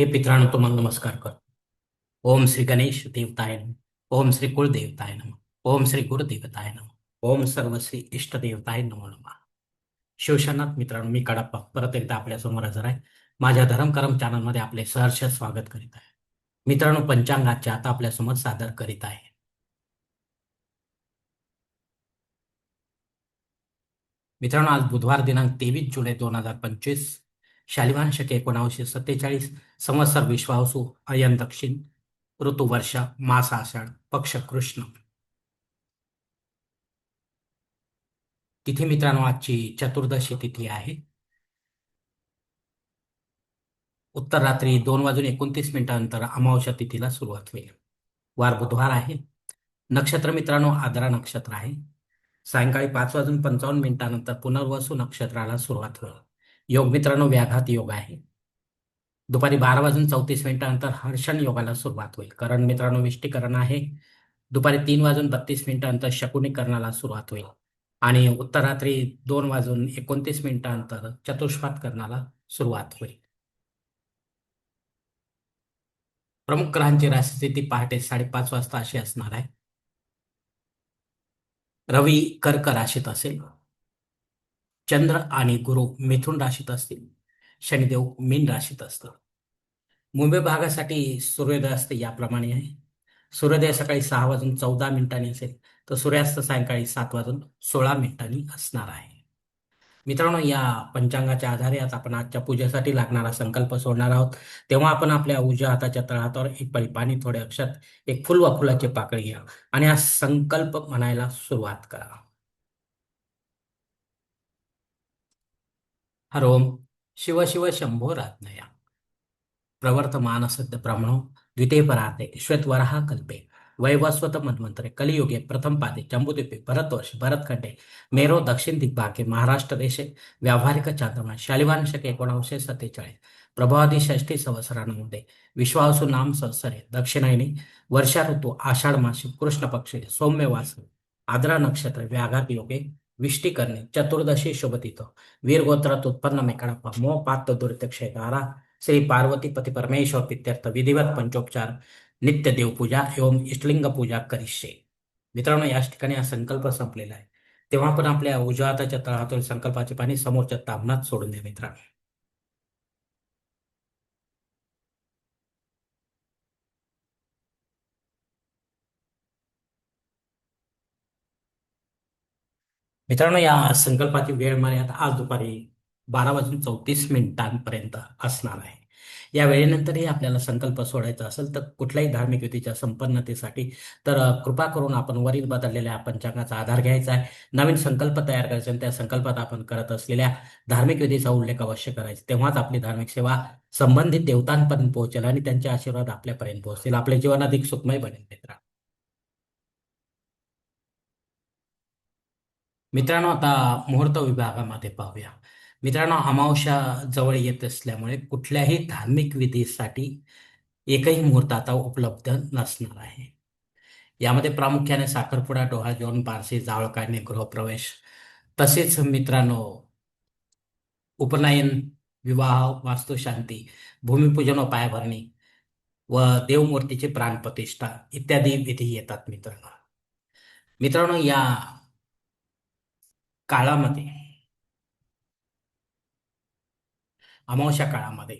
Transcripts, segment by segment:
हे पित्रांनो तुम्हाला नमस्कार कर ओम श्री गणेश देवताय नम. ओम श्री कुलदेवताय नम. ओम श्री गुरुदेवताय नम. ओम सर्व श्री इष्ट देवताय नमो नमः. शिवशनाथ मित्रांनो मी कडप्पा परत एकदा आपल्यासमोर हजर आहे. माझ्या धर्मकरम चॅनलमध्ये आपले सहर्ष स्वागत करीत आहे. मित्रांनो पंचांगाचे आता आपल्यासमोर सादर करीत आहे. मित्रांनो आज बुधवार दिनांक तेवीस जुलै दोन हजार पंचवीस शालिवान शके एकोणावीसशे सत्तेचाळीस संवत्सर विश्वासू अयन दक्षिण ऋतू वर्षा मास आषाढ पक्ष कृष्ण. तिथे मित्रांनो आजची चतुर्दशी तिथी आहे. उत्तर रात्री दोन वाजून एकोणतीस मिनिटानंतर अमावस्या तिथीला सुरुवात होईल. वार बुधवार आहे. नक्षत्र मित्रांनो आद्रा नक्षत्र आहे. सायंकाळी पाच वाजून पंचावन्न मिनिटानंतर पुनर्वसू नक्षत्राला सुरुवात होईल. योग मित्रांनो व्याघात योग आहे. दुपारी बारा वाजून चौतीस मिनिटानंतर हर्षण योगाला सुरुवात होईल. करण मित्रांनो विष्टीकरण आहे. दुपारी तीन वाजून बत्तीस मिनिटानंतर शकुनीकरणाला सुरुवात होईल. आणि उत्तर रात्री दोन वाजून एकोणतीस मिनिटानंतर चतुष्पात करणाला सुरुवात होईल. प्रमुख ग्रहांची राशीस्थिती पहाटे साडेपाच वाजता अशी असणार आहे. रवी कर्क राशीत असेल. चंद्र आणि गुरु मिथुन राशीत असतील. शनिदेव मीन राशीत असतं. मुंबई भागासाठी सूर्योदय असते याप्रमाणे आहे. सूर्योदय सकाळी सहा वाजून चौदा मिनिटांनी असेल तर सूर्यास्त सायंकाळी सात वाजून सोळा मिनिटांनी असणार आहे. मित्रांनो या पंचांगाच्या आधारे आज आपण आजच्या पूजेसाठी लागणारा संकल्प सोडणार आहोत. तेव्हा आपण आपल्या उजव्या हाताच्या तळहातावर एक पळी पाणी थोडे अक्षत एक फुल व फुलाची पाकळी घ्या आणि हा संकल्प म्हणायला सुरुवात करा. हरोम शिव शिव शंभो रत्नया प्रवर्तमान सद्य ब्रह्मणो द्वितीय पराते कल्पे। वैवस्वत मन्वंतरे कलियुगे प्रथम पादे जम्बूद्वीपे भरतवर्ष भरतखंडे मेरो दक्षिण दिग्भागे महाराष्ट्र देशे व्यावहारिक चांद्रमा शालिवांशक शके सत्तेचाळीस। प्रभावादी षष्ठी संवत्सरांमध्ये विश्वासू नाम संवत्सरे दक्षिणायनी वर्षा ऋतू आषाढ मासी कृष्ण पक्षे सौम्य वास आद्रा नक्षत्र व्याघात योगे विष्टी करणे चतुर्दशी शुभतिथ वीर गोत्रात उत्पन्न मेकडप्पा मो पात्र दुर्तक्षेदारा श्री पार्वती पती परमेश्वर पित्यर्थ विधिवत पंचोपचार नित्य देवपूजा एवं इष्टलिंग पूजा करिष्ये. मित्रांनो याच ठिकाणी हा संकल्प संपलेला आहे. तेव्हा पण आपल्या उजव्या तळातील संकल्पाचे पाणी समोरच्या तामनात सोडून द्या मित्रांनो. मित्रांनो या संकल्पाची वेळ मर्यादा आज दुपारी बारा वाजून चौतीस मिनिटांपर्यंत असणार आहे. या वेळेनंतरही आपल्याला संकल्प सोडायचा असेल तर कुठल्याही धार्मिक युतीच्या संपन्नतेसाठी तर कृपा करून आपण वरील बदललेल्या पंचांगाचा आधार घ्यायचा आहे. नवीन संकल्प तयार करायचा आणि त्या संकल्पात आपण करत असलेल्या धार्मिक विधीचा उल्लेख अवश्य करायचा. तेव्हाच आपली धार्मिक सेवा संबंधित देवतांपर्यंत पोहोचेल आणि त्यांचे आशीर्वाद आपल्यापर्यंत पोहोचतील. आपले जीवन अधिक सुखमय बनेल मित्रांनो. मित्रांनो आता मुहूर्त विभागामध्ये पाहूया. मित्रांनो अमावस्या जवळ येत असल्यामुळे कुठल्याही धार्मिक विधीसाठी एकही मुहूर्त आता उपलब्ध नसणार आहे. यामध्ये प्रामुख्याने साखरपुडा डोहा जेवण बारसे जावळ काढणे गृहप्रवेश. तसेच मित्रांनो उपनयन विवाह वास्तुशांती भूमिपूजन व पायाभरणी व देवमूर्तीची प्राणप्रतिष्ठा इत्यादी विधी येतात मित्रांनो. मित्रांनो या काळामध्ये. अमावस्या काळामध्ये.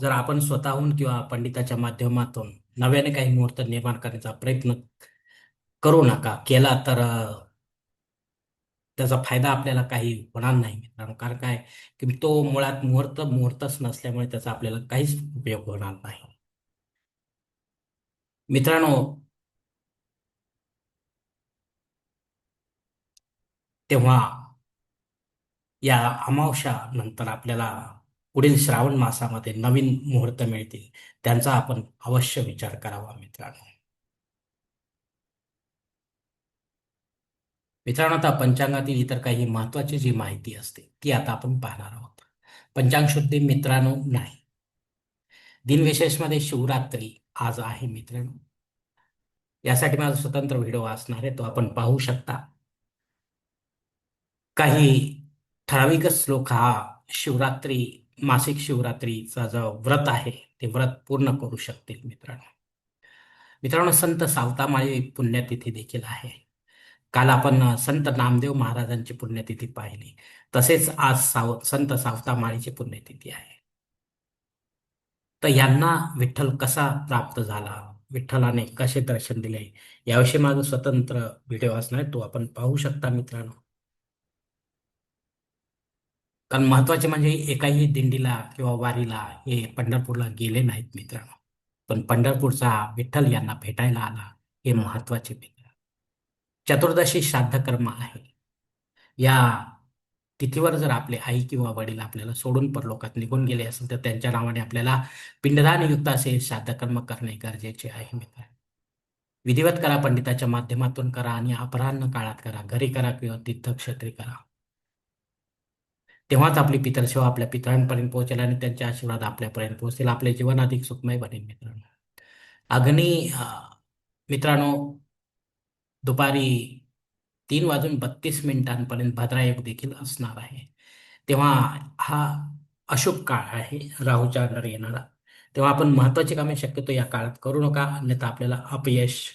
जर आपण स्वतःहून किंवा पंडिताच्या माध्यमातून नव्याने काही मुहूर्त निर्माण करण्याचा प्रयत्न करू नका केला तर त्याचा फायदा आपल्याला काही होणार नाही मित्रांनो. कारण काय? की तो मुळात मुहूर्त मुहूर्तच नसल्यामुळे त्याचा आपल्याला काहीच उपयोग होणार नाही. मित्रांनो तेव्हा या अमावश्या नंतर आपल्याला पुढील श्रावण मासामध्ये नवीन मुहूर्त मिळतील त्यांचा आपण अवश्य विचार करावा मित्रांनो. मित्रांनो आता पंचांगातील इतर काही महत्वाची जी माहिती असते ती आता आपण पाहणार आहोत. पंचांग शुद्धी मित्रांनो नाही. दिनविशेषमध्ये शिवरात्री आज आहे मित्रांनो. यासाठी माझा स्वतंत्र व्हिडिओ असणार आहे तो आपण पाहू शकता. काही ठराविकच श्लोक हा शिवरात्री मासिक शिवरात्रीचा जो व्रत आहे ते व्रत पूर्ण करू शकतील मित्रांनो. मित्रांनो संत सावतामाळी पुण्यतिथी देखील आहे. काल आपण संत नामदेव महाराजांची पुण्यतिथी पाहिली. तसेच आज साव संत सावतामाळीची पुण्यतिथी आहे. तर यांना विठ्ठल कसा प्राप्त झाला? विठ्ठलाने कसे दर्शन दिले? याविषयी माझं स्वतंत्र व्हिडिओ असणार तो आपण पाहू शकता मित्रांनो. कारण महत्त्वाचे म्हणजे एकाही दिंडीला किंवा वारीला हे पंढरपूरला गेले नाहीत मित्रांनो पण पंढरपूरचा विठ्ठल यांना भेटायला आला हे महत्त्वाचे मित्र. चतुर्दशी श्राद्ध कर्म आहे. या तिथीवर जर आपले आई किंवा वडील आपल्याला सोडून परलोकात निघून गेले असेल तर त्यांच्या नावाने आपल्याला पिंडदान युक्त असे श्राद्ध कर्म करणे गरजेचे आहे मित्र. विधिवत करा पंडिताच्या माध्यमातून करा आणि अपराह्न काळात करा. घरी करा किंवा तीर्थक्षेत्री करा. तेव्हाच आपली पितरसेवा आपल्या पितरांपर्यंत पोहोचेल आणि त्यांचे आशीर्वाद आपल्यापर्यंत पोहोचतील. आपले जीवन अधिक सुखमय बनेल मित्रांनो. अग्नी मित्रांनो दुपारी तीन वाजून बत्तीस मिनिटांपर्यंत भद्रायोग देखील असणार आहे. तेव्हा हा अशुभ काळ आहे राहूच्या अंडर येणारा. तेव्हा आपण महत्वाची कामे शक्यतो या काळात करू नका अन्यथा आपल्याला अपयश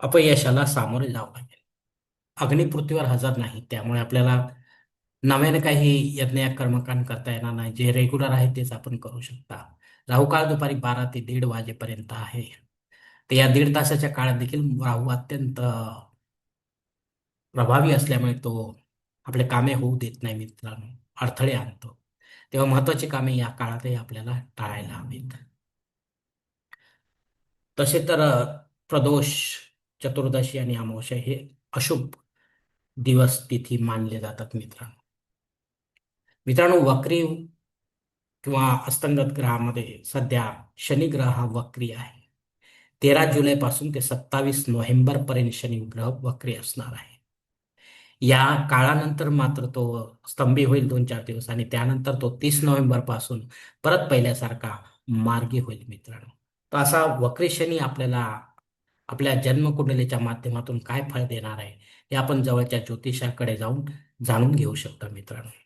अपयशाला सामोरे जावं लागेल. अग्निपृथ्वीवर हजर नाही त्यामुळे आपल्याला नव्याने काही यज्ञ कर्मकांड करता येणार नाही. जे रेग्युलर आहे तेच आपण करू शकता. राहू काळ दुपारी बारा ते दीड वाजेपर्यंत आहे. तर या दीड तासाच्या काळात देखील राहू अत्यंत प्रभावी असल्यामुळे तो आपले कामे होऊ देत नाही मित्रांनो. अडथळे आणतो. तेव्हा महत्वाची कामे या काळातही आपल्याला टाळायला हवीत. तसे तर प्रदोष चतुर्दशी आणि अमावस्या हे अशुभ दिवस तिथी मानले जातात मित्रांनो. मित्रांनो वक्री किंवा अस्तंगत ग्रहामध्ये सध्या शनी ग्रह हा वक्री आहे. तेरा जुलैपासून ते सत्तावीस नोव्हेंबर पर्यंत शनी ग्रह वक्री असणार आहे. या काळानंतर मात्र तो स्तंभी होईल दोन चार दिवस आणि त्यानंतर तो तीस नोव्हेंबरपासून परत पहिल्यासारखा मार्गी होईल मित्रांनो. तर असा वक्री शनी आपल्याला आपल्या जन्मकुंडलीच्या माध्यमातून काय फळ देणार आहे हे आपण जवळच्या ज्योतिषाकडे जाऊन जाणून घेऊ शकतो मित्रांनो.